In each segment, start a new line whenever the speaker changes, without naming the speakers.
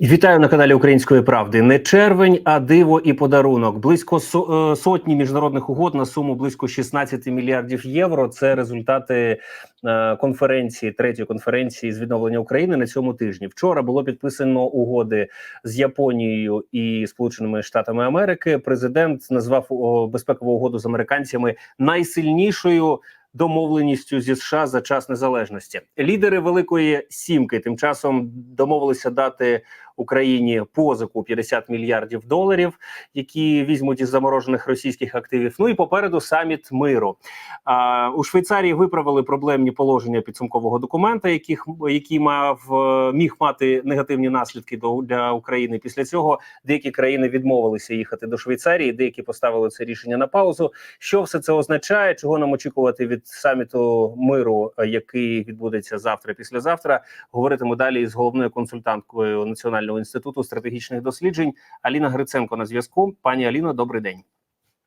Вітаю на каналі Української правди. Не червень, а диво і подарунок. Близько е, сотні міжнародних угод на суму близько 16 мільярдів євро. Це результати е, конференції третьої конференції з відновлення України на цьому тижні. Вчора було підписано угоди з Японією і Сполученими Штатами Америки. Президент назвав безпекову угоду з американцями найсильнішою домовленістю зі США за час незалежності. Лідери Великої Сімки тим часом домовилися дати Україні позику 50 мільярдів доларів, які візьмуть із заморожених російських активів. Ну і попереду саміт миру. А у Швейцарії виправили проблемні положення підсумкового документа, яких які мав е, міг мати негативні наслідки для України. Після цього деякі країни відмовилися їхати до Швейцарії, деякі поставили це рішення на паузу. Що все це означає? Чого нам очікувати від саміту миру, який відбудеться завтра, післязавтра? Говоритиму далі із головною консультанткою Національного інституту стратегічних досліджень Аліна Гриценко на зв'язку. Пані Аліно, добрий день.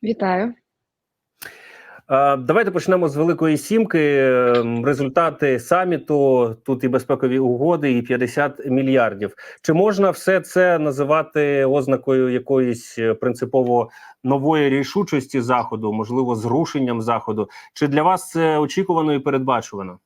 Вітаю.
Давайте почнемо з Великої Сімки. Ем, Результати саміту тут і безпекові угоди, і 50 мільярдів. Чи можна все це називати ознакою якоїсь е, принципово нової рішучості заходу, можливо, зрушенням заходу? Чи для вас це очікувано і передбачувано?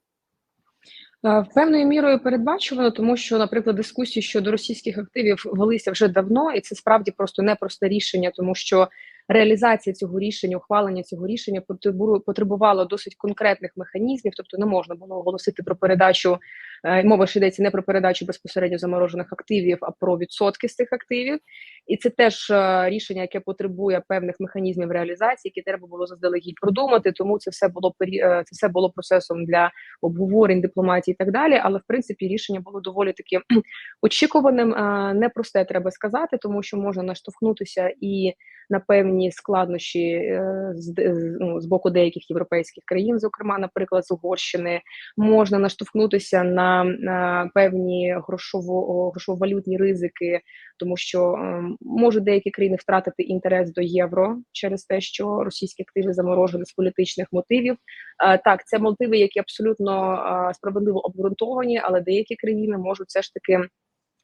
Е, Певною мірою передбачувано, тому що, наприклад, дискусії щодо російських активів велися вже давно, і це справді просто непросте рішення, тому що реалізація цього рішення, ухвалення цього рішення потребу- потребувало досить конкретних механізмів, тобто не можна було оголосити про передачу. Е, Мова ж йдеться не про передачу безпосередньо заморожених активів, а про відсотки з цих активів. І це теж е, рішення, яке потребує певних механізмів реалізації, які треба було заздалегідь продумати. Тому це все було е, це все було процесом для обговорень, дипломатії і так далі. Але в принципі рішення було доволі таки очікуваним. Непросте треба сказати, тому що можна наштовхнутися і на певні складнощі ну, з боку деяких європейських країн, зокрема, наприклад, з Угорщини, можна наштовхнутися на, на певні грошово грошово-валютні ризики, тому що е, можуть деякі країни втратити інтерес до євро через те, що російські активи заморожені з політичних мотивів. Е, Так, це мотиви, які абсолютно е, справедливо обґрунтовані, але деякі країни можуть все ж таки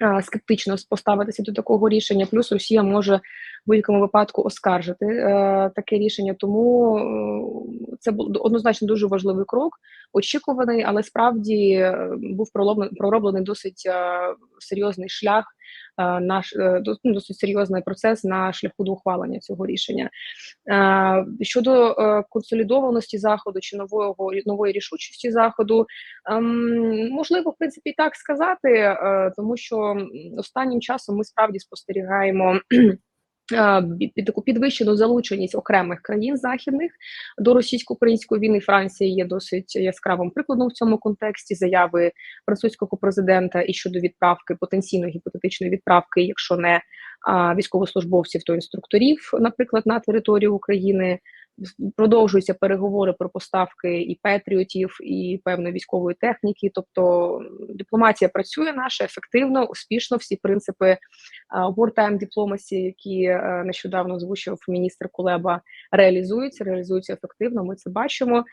е, скептично поставитися до такого рішення. Плюс Росія може в будь-якому випадку оскаржити е, таке рішення. Тому е, це був однозначно дуже важливий крок, очікуваний, але справді е, був пророблений досить е, серйозний шлях. е, Наш ну, досить серйозний процес на шляху до ухвалення цього рішення. Щодо консолідованості заходу чи нового нової рішучості заходу, ем, можливо, в принципі, так сказати, тому що останнім часом ми справді спостерігаємо. Е, таку підвищену залученість окремих країн західних до російсько-української війни Франція є досить яскравим прикладом в цьому контексті заяви французького президента і щодо відправки потенційної гіпотетичної відправки, якщо не військовослужбовців, то інструкторів, наприклад, на територію України. Продовжуються переговори про поставки і петріотів, і певної військової техніки. Тобто дипломатія працює наша ефективно, успішно. Всі принципи а, wartime diplomacy, які е, нещодавно озвучив міністр Кулеба, реалізуються, реалізуються ефективно. Ми це бачимо.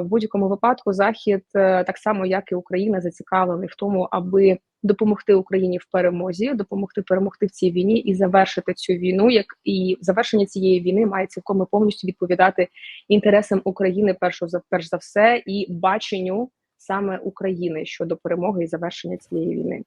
В будь-якому випадку захід, е, так само як і Україна, зацікавлений в тому, аби допомогти Україні в перемозі, допомогти перемогти в цій війні і завершити цю війну. Як і завершення цієї війни має цілком і повністю відповідати інтересам України, першу за перш за все, і баченню саме України щодо перемоги і завершення цієї війни.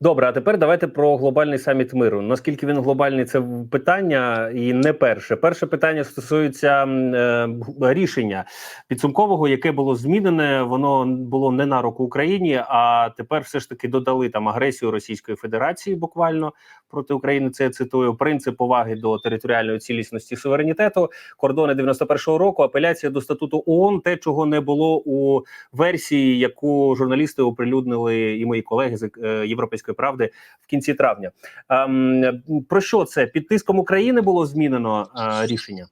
Добре, а тепер давайте про глобальний саміт миру. Наскільки він глобальний, це питання, і не перше. Перше питання стосується е, рішення підсумкового, яке було змінене. Воно було не на руку Україні, а тепер все ж таки додали там агресію Російської Федерації буквально проти України. Це я цитую принцип поваги до територіальної цілісності суверенітету, кордони 91-го року, апеляція до статуту ООН, те, чого не було у версії, яку журналісти оприлюднили, і мої колеги з е, Європейської правди в кінці травня. Ем, про що це під тиском України було змінено е, рішення?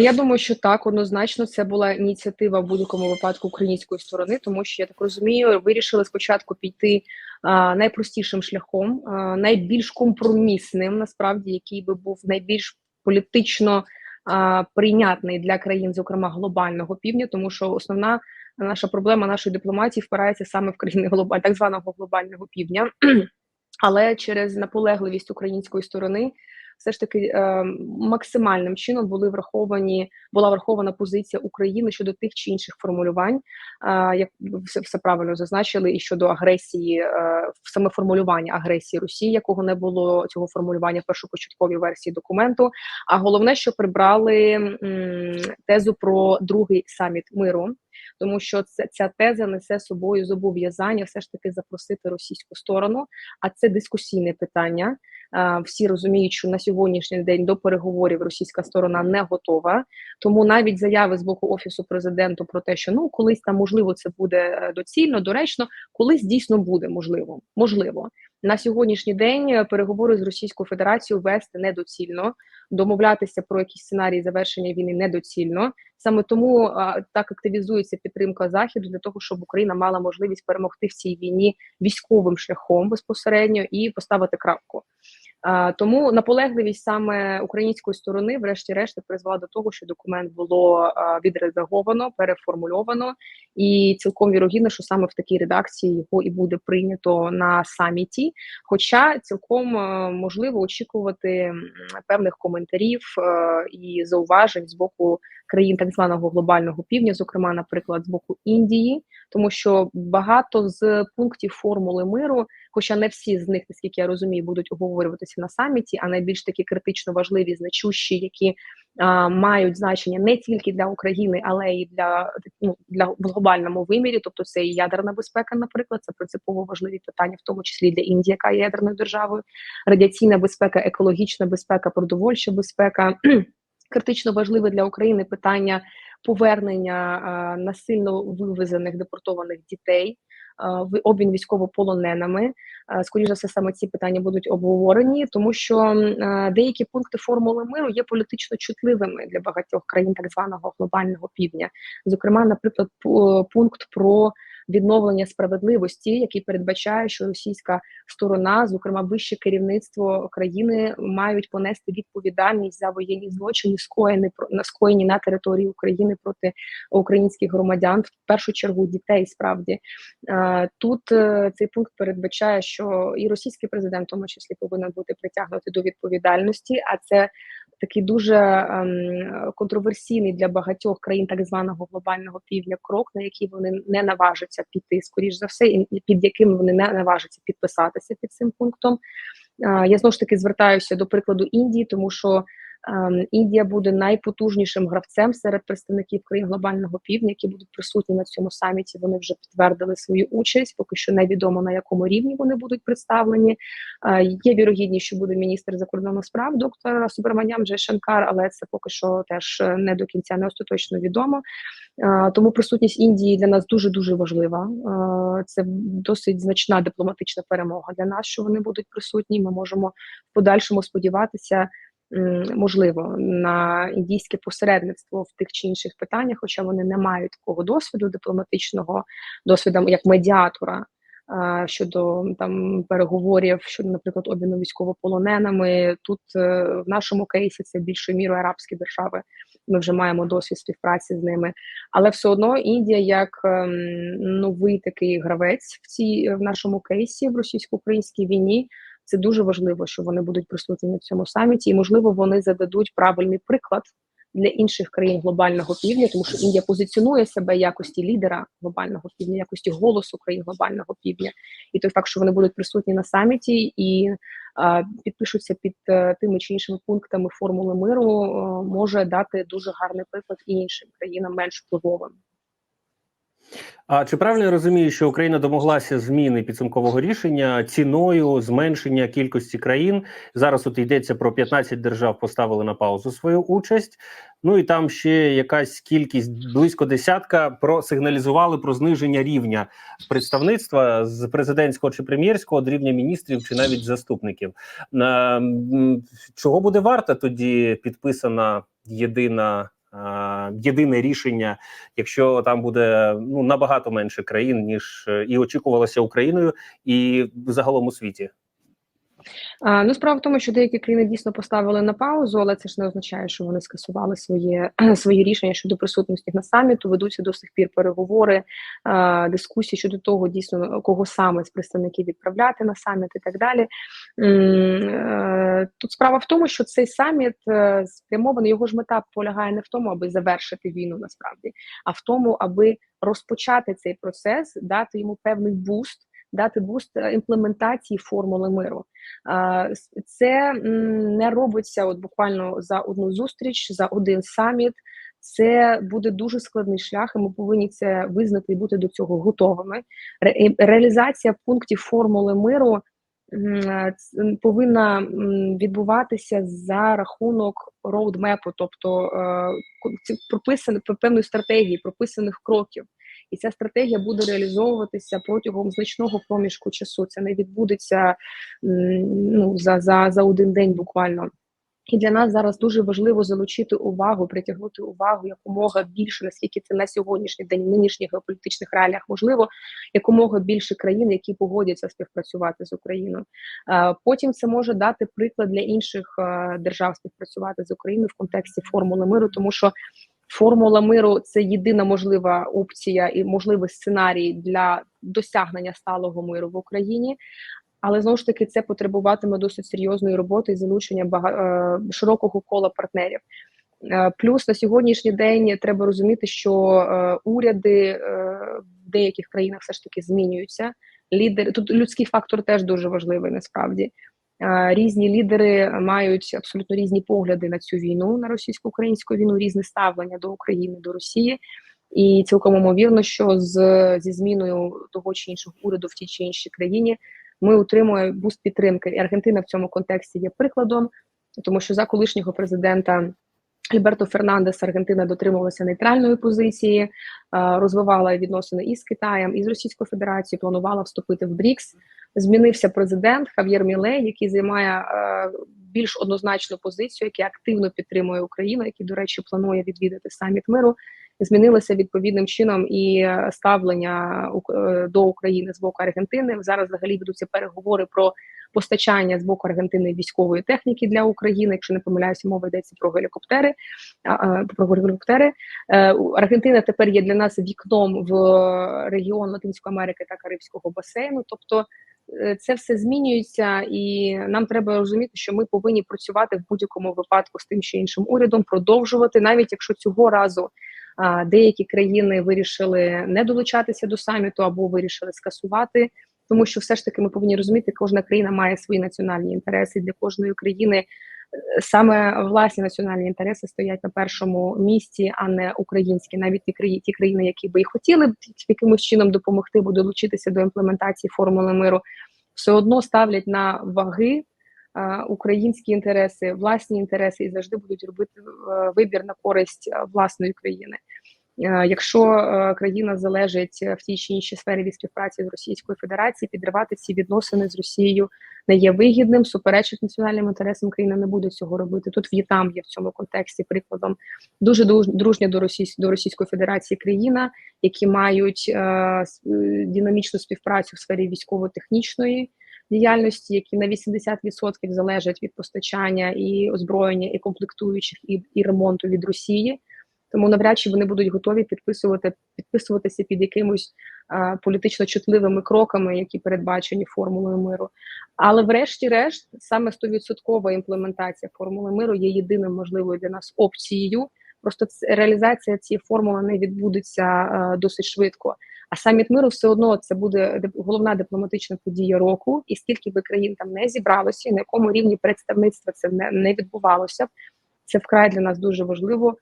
Я думаю, що так однозначно це була ініціатива в будь-якому випадку української сторони, тому що я так розумію, вирішили спочатку піти а, найпростішим шляхом, а, найбільш компромісним, насправді, який би був найбільш політично а, прийнятний для країн, зокрема глобального півдня, тому що основна наша проблема нашої дипломатії впирається саме в країни глобаль, так званого глобального півдня. але через наполегливість української сторони все ж таки е, максимальним чином були враховані була врахована позиція України щодо тих чи інших формулювань, е, як все, все правильно зазначили, і щодо агресії, е, саме формулювання агресії Росії, якого не було цього формулювання в першопочатковій версії документу. А головне, що прибрали м, тезу про другий саміт миру. Тому що це ця теза несе собою зобов'язання все ж таки запросити російську сторону, а це дискусійне питання. Всі розуміють, що на сьогоднішній день до переговорів російська сторона не готова. Тому навіть заяви з боку офісу президенту про те, що ну колись там можливо це буде е, доцільно, доречно, колись дійсно буде можливо. Можливо, на сьогоднішній день е, переговори з Російською Федерацією вести недоцільно, домовлятися про якісь сценарії завершення війни недоцільно. Саме тому а, так активізується підтримка заходу для того, щоб Україна мала можливість перемогти в цій війні військовим шляхом безпосередньо і поставити крапку. Тому наполегливість саме української сторони, врешті-решт, призвела до того, що документ було відредаговано, переформульовано, і цілком вірогідно, що саме в такій редакції його і буде прийнято на саміті. Хоча цілком е, можливо очікувати певних коментарів е, і зауважень з боку країн так званого глобального півдня, зокрема, наприклад, з боку Індії, тому що багато з пунктів формули миру, хоча не всі з них, наскільки я розумію, будуть обговорюватися на саміті, а найбільш такі критично важливі, значущі, які а, мають значення не тільки для України, але й для ну, для в глобальному вимірі, тобто це і ядерна безпека, наприклад, це принципово важливі питання, в тому числі для Індії, яка є ядерною державою, радіаційна безпека, екологічна безпека, продовольча безпека. Критично важливе для України питання повернення а, насильно вивезених депортованих дітей, в обмін військовополоненими. Скоріше за все, саме ці питання будуть обговорені, тому що деякі пункти формули миру є політично чутливими для багатьох країн так званого глобального півдня. Зокрема, наприклад, пункт про відновлення справедливості, який передбачає, що російська сторона, зокрема вище керівництво країни, мають понести відповідальність за воєнні злочини, скоєні скоєні на території України проти українських громадян, в першу чергу дітей. Справді Е, тут е, цей пункт передбачає, що і російський президент, в тому числі, повинен бути притягнутий до відповідальності, а це такий дуже ем, контроверсійний для багатьох країн так званого глобального півдня крок, на який вони не наважаться піти, скоріш за все, і під яким вони не наважаться підписатися під цим пунктом. Е, Я знову ж таки звертаюся до прикладу Індії, тому що Індія буде найпотужнішим гравцем серед представників країн глобального півдня, які будуть присутні на цьому саміті. Вони вже підтвердили свою участь. Поки що невідомо на якому рівні вони будуть представлені. Е, Є вірогідність, що буде міністр закордонних справ доктор Субраманям Джайшанкар, але це поки що теж е, не до кінця не остаточно відомо. Е, Тому присутність Індії для нас дуже дуже важлива. Це досить значна дипломатична перемога для нас, що вони будуть присутні. Ми можемо в подальшому сподіватися. Можливо, на індійське посередництво в тих чи інших питаннях, хоча вони не мають такого досвіду дипломатичного досвіду як медіатора щодо там переговорів щодо, наприклад, обміну військовополоненими. Тут е, в нашому кейсі це більшою мірою арабські держави. Ми вже маємо досвід співпраці з ними, але все одно Індія як ем, новий такий гравець в цій в нашому кейсі в російсько-українській війні. Це дуже важливо, що вони будуть присутні на цьому саміті, і можливо вони зададуть правильний приклад для інших країн глобального півдня, тому що Індія позиціонує себе якості лідера глобального півдня, якості голосу країн глобального півдня, і той факт, що вони будуть присутні на саміті і а, підпишуться під е, тими чи іншими пунктами формули миру, е, може дати дуже гарний приклад і іншим країнам менш впливовим.
А чи правильно я розумію, що Україна домоглася зміни підсумкового рішення ціною зменшення кількості країн? Зараз от йдеться про 15 держав, поставили на паузу свою участь. Ну і там ще якась кількість близько десятка просигналізували про зниження рівня представництва з президентського чи прем'єрського до рівня міністрів чи навіть заступників. Е, Чого буде варта тоді підписана єдина? Єдине рішення, якщо там буде ну набагато менше країн ніж е, і очікувалося Україною, і загалом у світі.
А, ну, справа в тому, що деякі країни дійсно поставили на паузу, але це ж не означає, що вони скасували своє свої рішення щодо присутності на саміту. Ведуться до сих пір переговори, а, дискусії щодо того, дійсно кого саме з представників відправляти на саміт і так далі. Е, Тут справа в тому, що цей саміт е, спрямований, його ж мета полягає не в тому, аби завершити війну насправді, а в тому, аби розпочати цей процес, дати йому певний буст. Дати буст імплементації формули миру. Це не робиться от буквально за одну зустріч, за один саміт. Це буде дуже складний шлях, і ми повинні це визнати і бути до цього готовими. Реалізація пунктів формули миру повинна відбуватися за рахунок роудмепу, тобто е, прописаних певної стратегії, прописаних кроків. І ця стратегія буде реалізовуватися протягом значного проміжку часу. Це не відбудеться ну, за, за, за один день буквально. І для нас зараз дуже важливо залучити увагу, притягнути увагу якомога більше, наскільки це на сьогоднішній день, в нинішніх геополітичних реаліях можливо, якомога більше країн, які погодяться співпрацювати з Україною. Потім це може дати приклад для інших е, держав співпрацювати з Україною в контексті формули миру, тому що формула миру це єдина можлива опція і можливий сценарій для досягнення сталого миру в Україні. Але знову ж таки це потребуватиме досить серйозної роботи і залучення бага... е, широкого кола партнерів. Е, Плюс на сьогоднішній день треба розуміти, що е, уряди в деяких країнах все ж таки змінюються. Лідери тут людський фактор теж дуже важливий насправді. Різні лідери мають абсолютно різні погляди на цю війну, на російсько-українську війну, різне ставлення до України, до Росії. І цілком ймовірно, що з зі зміною того чи іншого уряду в тій чи іншій країні ми отримуємо буст підтримки. І Аргентина в цьому контексті є прикладом, тому що за колишнього президента Альберто Фернандес Аргентина дотримувалася нейтральної позиції, е, розвивала відносини із Китаєм, і з Російською Федерацією, планувала вступити в БРІКС. Змінився президент Хав'єр Мілей, який займає е, більш однозначну позицію, який активно підтримує Україну, який, до речі, планує відвідати саміт миру. Змінилося відповідним чином і е, ставлення е, до України з боку Аргентини. Зараз взагалі ведуться переговори про постачання з боку Аргентини військової техніки для України. Якщо не помиляюся, мова йдеться про гелікоптери. Про гелікоптери Е, Аргентина тепер є для нас вікном в регіон Латинської Америки та Карибського басейну. Тобто це все змінюється, і нам треба розуміти, що ми повинні працювати в будь-якому випадку з тим чи іншим урядом, продовжувати, навіть якщо цього разу деякі країни вирішили не долучатися до саміту або вирішили скасувати. Тому що все ж таки ми повинні розуміти, кожна країна має свої національні інтереси для кожної країни. е, Саме власні національні інтереси стоять на першому місці, а не українські, навіть ті країни, ті країни, які би і хотіли якимось чином допомогти, бо долучитися до імплементації формули миру, все одно ставлять на ваги е, українські інтереси, власні інтереси і завжди будуть робити е, вибір на користь е, власної країни. Е, Якщо е, країна залежить е, в тій чи іншій сфері від співпраці з Російською Федерацією, підривати ці відносини з Росією не є вигідним, суперечить національним інтересам країна не буде цього робити. Тут В'єтнам є в цьому контексті прикладом дуже дружня до Російсь- до Російської Федерації країна, які мають е, динамічну співпрацю в сфері військово-технічної діяльності, які на 80% залежать від постачання і озброєння, і комплектуючих, і, і ремонту від Росії. Тому навряд чи вони будуть готові підписувати підписуватися під якимось а, політично чутливими кроками, які передбачені формулою миру. Але, врешті-решт, саме 100% імплементація формули миру є єдиним можливою для нас опцією. Просто реалізація цієї формули не відбудеться а, досить швидко. А саміт миру все одно це буде головна дипломатична подія року, і скільки би країн там не зібралося, і на якому рівні представництва це не, не відбувалося. Це вкрай для нас дуже важливо.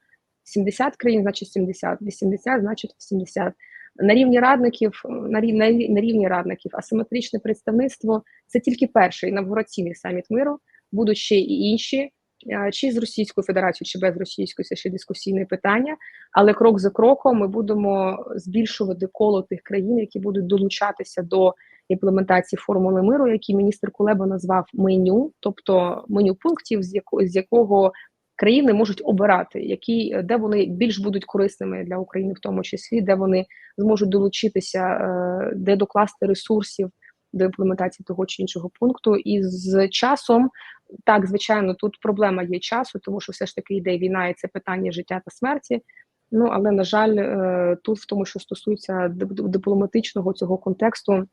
70 країн, значить 70, 80, значить 80. На рівні радників, на рівні, на рівні- радників, асиметричне представництво це тільки перший інавгураційний саміт миру. Будуть ще і інші, е, чи з Російською Федерацією, чи без Російської, це ще дискусійне питання. Але крок за кроком ми будемо збільшувати коло тих країн, які будуть долучатися до імплементації формули миру, які міністр Кулеба назвав меню, тобто меню пунктів, з якого з якого країни можуть обирати, які де вони більш будуть корисними для України, в тому числі, де вони зможуть долучитися, е, де докласти ресурсів до імплементації того чи іншого пункту. І з часом, так звичайно, тут проблема є часу, тому що все ж таки йде війна, і це питання життя та смерті. Ну але на жаль, е, тут в тому, що стосується дипломатичного цього контексту, е,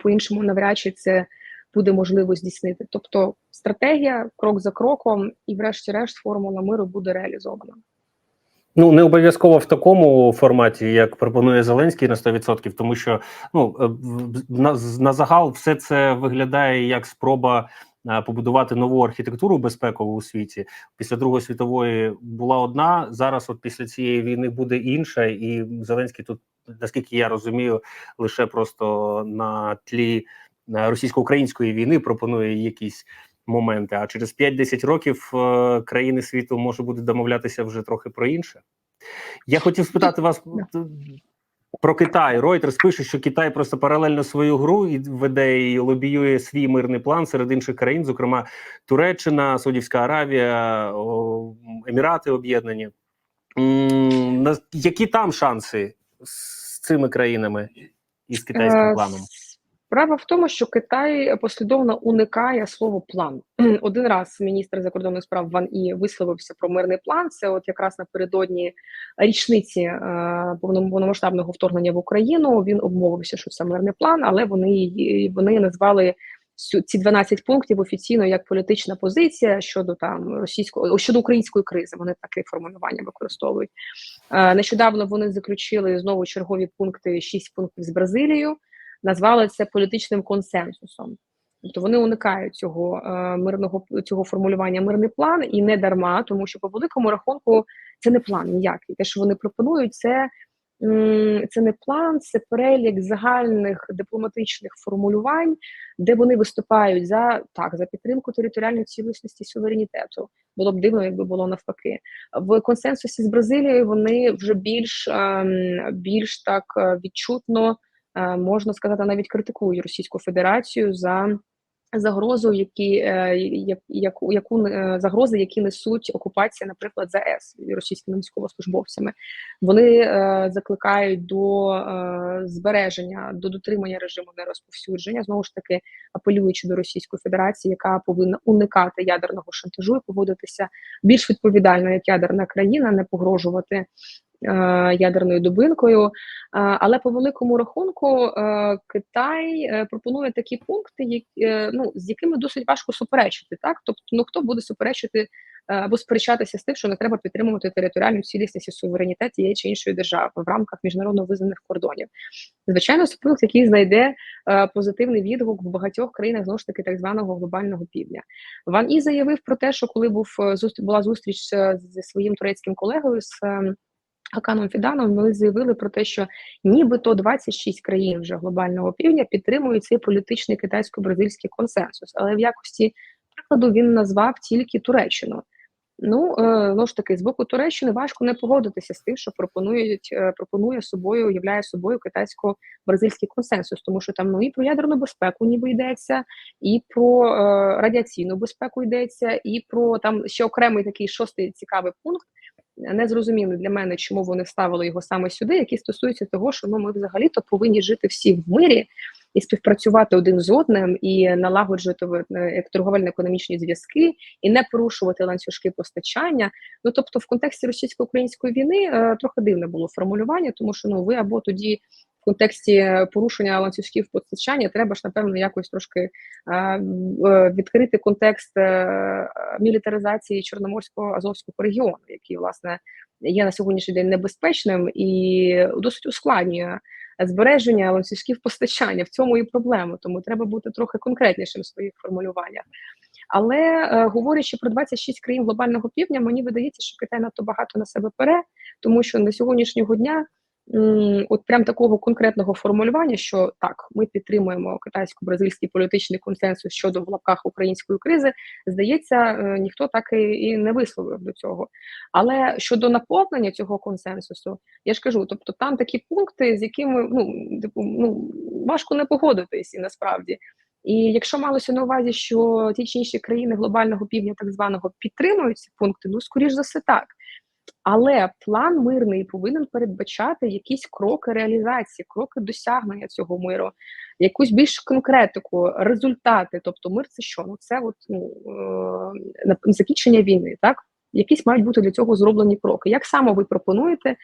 по-іншому навряд чи це буде можливо здійснити. Тобто стратегія крок за кроком, і, врешті-решт, формула миру буде реалізована.
Ну не обов'язково в такому форматі, як пропонує Зеленський на 100%, тому що ну е, на, на загал все це виглядає як спроба е, побудувати нову архітектуру безпекову у світі. Після Другої світової була одна. Зараз, от після цієї війни, буде інша, і Зеленський тут, наскільки я розумію, лише просто на тлі російсько-української війни пропонує якісь моменти. А через 5-10 років е, країни світу може буде домовлятися вже трохи про інше. Я хотів спитати вас про Китай. Reuters пише, що Китай просто паралельно свою гру і веде і лобіює свій мирний план серед інших країн, зокрема Туреччина, Саудівська Аравія, Емірати Об'єднані. Які там шанси з цими країнами і з китайським
Е,
планом?
Справа в тому, що Китай послідовно уникає слово план. Один раз міністр закордонних справ Ван І висловився про мирний план. Це от якраз напередодні річниці е, повномасштабного вторгнення в Україну. Він обмовився, що це мирний план, але вони вони назвали ці 12 пунктів офіційно як політична позиція щодо там російського щодо української кризи. Вони таке формулювання використовують. Е, Нещодавно вони заключили знову чергові пункти, шість пунктів з Бразилією. Назвали це політичним консенсусом. Тобто вони уникають цього е, мирного цього формулювання мирний план і не дарма, тому що по великому рахунку це не план ніякий. Те, що вони пропонують, це, це не план, це перелік загальних дипломатичних формулювань, де вони виступають за так за підтримку територіальної цілісності суверенітету. Було б дивно, якби було навпаки. В консенсусі з Бразилією вони вже більш, ем, більш так е, відчутно можна сказати, навіть критикують Російську Федерацію за загрозу, які е, яку, яку е, загрози, які несуть окупація, наприклад, ЗАЕС російськими військовослужбовцями. Вони е, закликають до е, збереження, до дотримання режиму нерозповсюдження, знову ж таки апелюючи до Російської Федерації, яка повинна уникати ядерного шантажу і поводитися більш відповідально як ядерна країна, не погрожувати е, ядерною дубинкою. Е, Але по великому рахунку е, Китай е, пропонує такі пункти, які, е, ну, з якими досить важко суперечити. Так, тобто, ну хто буде суперечити е, або сперечатися з тим, що не треба підтримувати територіальну цілісність і суверенітет тієї чи іншої держави в рамках міжнародно визнаних кордонів. Звичайно, це який знайде е, позитивний відгук в багатьох країнах знову ж таки так званого глобального півдня. Ван І заявив про те, що коли був е, була зустріч е, зі своїм турецьким колегою з е, Хаканом Фіданом, вони заявили про те, що нібито 26 країн вже глобального півдня підтримують цей політичний китайсько-бразильський консенсус, але в якості прикладу він назвав тільки Туреччину. Ну ну ж таки, з боку Туреччини важко не погодитися з тим, що пропонують е, пропонує собою, являє собою китайсько-бразильський консенсус, тому що там ну і про ядерну безпеку, ніби йдеться, і про е, радіаційну безпеку йдеться, і про там ще окремий такий шостий цікавий пункт. Незрозумілий для мене, чому вони вставили його саме сюди, які стосуються того, що ну ми взагалі-то повинні жити всі в мирі і співпрацювати один з одним, і налагоджувати як торговельно-економічні зв'язки, і не порушувати ланцюжки постачання. Ну тобто, в контексті російсько-української війни е, трохи дивне було формулювання, тому що ну ви або тоді. Контексті порушення ланцюжків постачання треба ж напевно якось трошки е, відкрити контекст е, мілітаризації Чорноморського азовського регіону, який власне є на сьогоднішній день небезпечним і досить ускладнює збереження ланцюжків постачання. В цьому і проблема, тому треба бути трохи конкретнішим в своїх формулюваннях. Але е, говорячи про 26 країн глобального півдня, мені видається, що Китай надто багато на себе бере, тому що на сьогоднішнього дня. От прям такого конкретного формулювання, що так, ми підтримуємо китайсько-бразильський політичний консенсус щодо в лапках української кризи, здається, е, ніхто так і не висловив до цього. Але щодо наповнення цього консенсусу, я ж кажу, тобто там такі пункти, з якими ну типу, ну важко не погодитись і насправді. І якщо малося на увазі, що ті чи інші країни глобального півдня, так званого, підтримують ці пункти, ну скоріш за все так. Але план мирний повинен передбачати якісь кроки реалізації, кроки досягнення цього миру, якусь більш конкретику, результати. Тобто, мир це що? Ну це от ну е, закінчення війни, так якісь мають бути для цього зроблені кроки. Як саме ви пропонуєте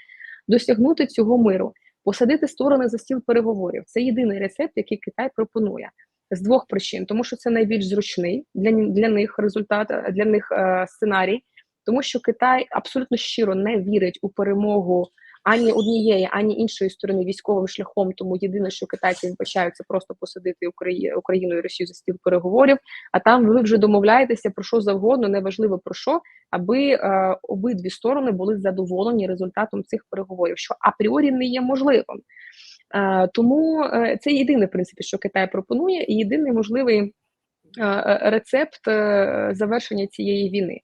досягнути цього миру? Посадити сторони за стіл переговорів. Це єдиний рецепт, який Китай пропонує з двох причин, тому що це найбільш зручний для для них результат, для них е, сценарій, тому що Китай абсолютно щиро не вірить у перемогу ані однієї, ані іншої сторони військовим шляхом. Тому єдине, що китайці це просто посадити Україну і Росію за стіл переговорів. А там ви вже домовляєтеся про що завгодно, неважливо про що, аби е, обидві сторони були задоволені результатом цих переговорів, що апріорі не є можливим. Е, тому е, це єдине в принципі, що Китай пропонує, і єдиний можливий е, рецепт завершення цієї війни.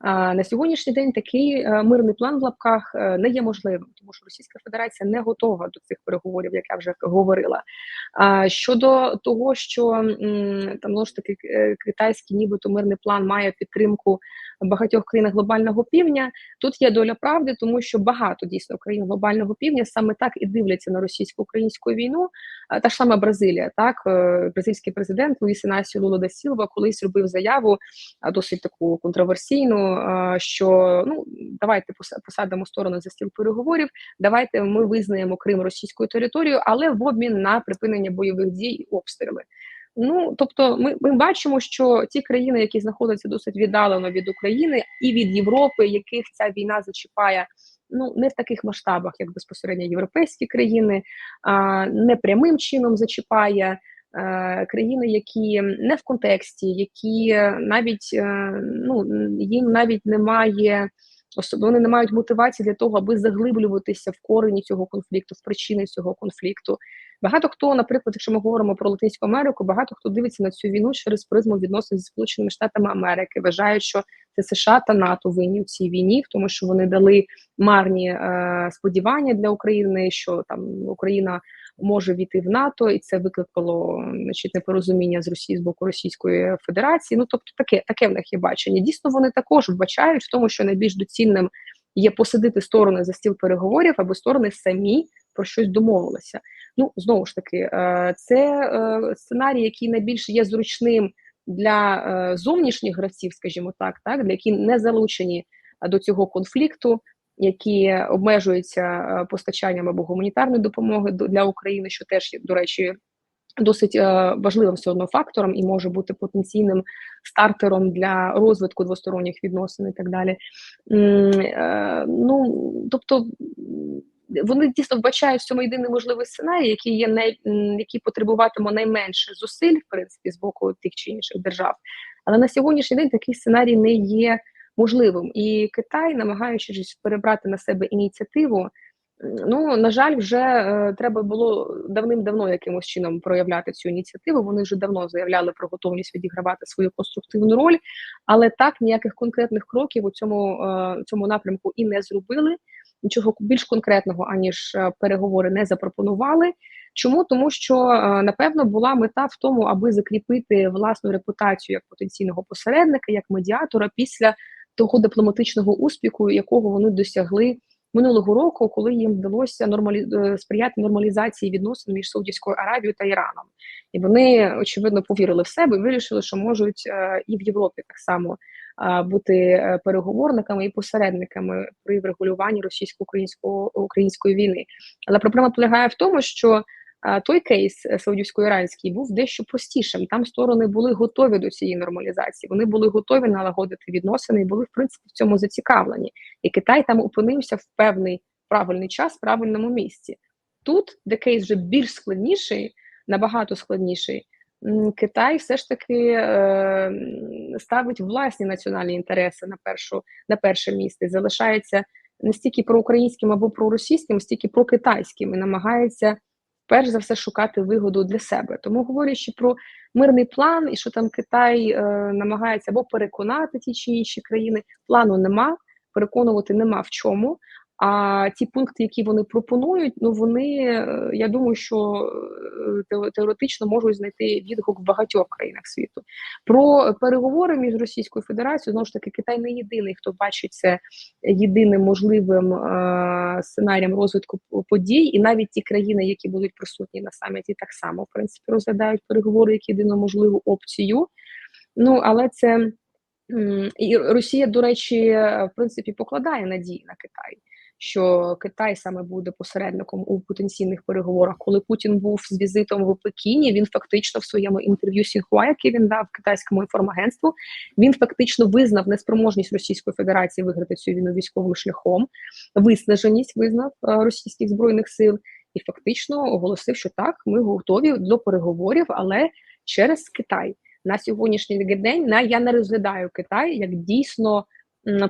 На сьогоднішній день такий мирний план в лапках не є можливим, тому що Російська Федерація не готова до цих переговорів, як я вже говорила. Щодо того, що там ж таки китайський, нібито мирний план має підтримку багатьох країн глобального півдня. Тут є доля правди, тому що багато дійсно країн глобального півдня саме так і дивляться на російсько-українську війну. Та ж сама Бразилія, так е, бразильський президент Луїс Інасіо Лула да Сілва колись робив заяву досить таку контроверсійну. Що ну давайте посадимо сторону за стіл переговорів. Давайте ми визнаємо Крим російською територією, але в обмін на припинення бойових дій і обстріли. Ну тобто, ми ми бачимо, що ті країни, які знаходяться досить віддалено від України і від Європи, яких ця війна зачіпає. Ну, не в таких масштабах, як безпосередньо європейські країни, а не прямим чином зачіпає е, країни, які не в контексті, які навіть е, ну їм навіть немає вони не мають мотивації для того, аби заглиблюватися в корені цього конфлікту, в причини цього конфлікту. Багато хто, наприклад, якщо ми говоримо про Латинську Америку, багато хто дивиться на цю війну через призму відносин зі Сполученими Штатами Америки, вважають, що це США та НАТО винні в цій війні, тому що вони дали марні е, сподівання для України, що там Україна може війти в НАТО, і це викликало значить, непорозуміння з Росії з боку Російської Федерації. Ну тобто, таке таке в них є бачення. Дійсно, вони також вбачають в тому, що найбільш доцільним є посадити сторони за стіл переговорів, аби сторони самі про щось домовилися. Ну знову ж таки, е, це е, сценарій, який найбільш є зручним для е, зовнішніх гравців, скажімо так, так для які не залучені до цього конфлікту які обмежуються е, постачанням або гуманітарної допомоги для України, що теж до речі. Досить е, важливим все одно фактором і може бути потенційним стартером для розвитку двосторонніх відносин і так далі. Е, ну тобто вони дійсно вбачають в цьому єдиний можливий сценарій, який є най, який потребуватиме найменше зусиль, в принципі, з боку тих чи інших держав. Але на сьогоднішній день такий сценарій не є можливим. І Китай, намагаючись перебрати на себе ініціативу, ну на жаль, вже е, треба було давним-давно якимось чином проявляти цю ініціативу. Вони вже давно заявляли про готовність відігравати свою конструктивну роль, але так ніяких конкретних кроків у цьому, е, цьому напрямку і не зробили. Нічого більш конкретного аніж е, переговори не запропонували. Чому тому, що е, напевно була мета в тому, аби закріпити власну репутацію як потенційного посередника, як медіатора після того дипломатичного успіху, якого вони досягли минулого року, коли їм вдалося нормалі... Е, сприяти нормалізації відносин між Саудівською Аравією та Іраном, і вони очевидно повірили в себе і вирішили, що можуть е, і в Європі так само е, бути переговорниками і посередниками при врегулюванні російсько-української війни. Але проблема полягає в тому, що той кейс е, саудівсько-іранський був дещо простішим. Там сторони були готові до цієї нормалізації. Вони були готові налагодити відносини і були в принципі в цьому зацікавлені. І Китай там опинився в певний правильний час, в правильному місці. Тут, де кейс вже більш складніший, набагато складніший. Китай все ж таки е, ставить власні національні інтереси на першу на перше місце, залишається не стільки проукраїнським або проросійським, стільки прокитайським і намагається перш за все шукати вигоду для себе. Тому говорячи про мирний план і що там Китай е, намагається або переконати ті чи інші країни, плану нема, переконувати нема в чому. А ті пункти, які вони пропонують, ну вони е, я думаю, що е, теоретично можуть знайти відгук в багатьох країнах світу. Про переговори між Російською Федерацією знову ж таки Китай не єдиний, хто бачить це єдиним можливим е, сценарієм розвитку подій, і навіть ті країни, які будуть присутні на саміті, так само в принципі розглядають переговори як єдину можливу опцію. Ну але це і Росія, до речі, в принципі покладає надії на Китай. Що Китай саме буде посередником у потенційних переговорах, коли Путін був з візитом в Пекіні, він фактично в своєму інтерв'ю Сінхуа, яке він дав китайському інформагентству, він фактично визнав неспроможність Російської Федерації виграти цю війну військовим шляхом, виснаженість визнав е, російських збройних сил, і фактично оголосив, що так, ми готові до переговорів, але через Китай. На сьогоднішній день на я не розглядаю Китай як дійсно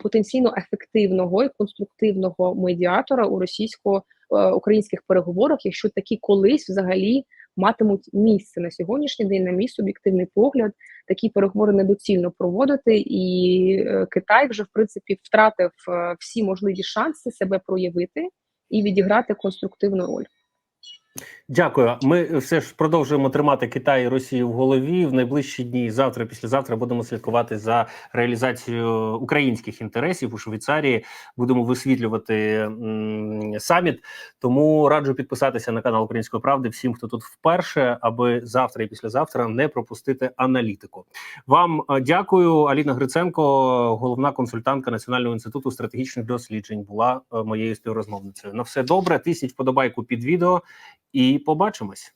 потенційно ефективного і конструктивного медіатора у російсько-українських переговорах, якщо такі колись взагалі матимуть місце на сьогоднішній день, на мій суб'єктивний погляд, такі переговори недоцільно проводити, і е, Китай вже в принципі втратив е, всі можливі шанси себе проявити і відіграти конструктивну роль.
Дякую. Ми все ж продовжуємо тримати Китай і Росію в голові в найближчі дні. Завтра, післязавтра будемо слідкувати за реалізацією українських інтересів у Швейцарії. Будемо висвітлювати м, саміт. Тому раджу підписатися на канал Української правди всім, хто тут вперше, аби завтра і післязавтра не пропустити аналітику. Вам е, дякую. Аліна Гриценко, головна консультантка Національного інституту стратегічних досліджень, була е, моєю співрозмовницею. На все добре. Тисніть вподобайку під відео і побачимось.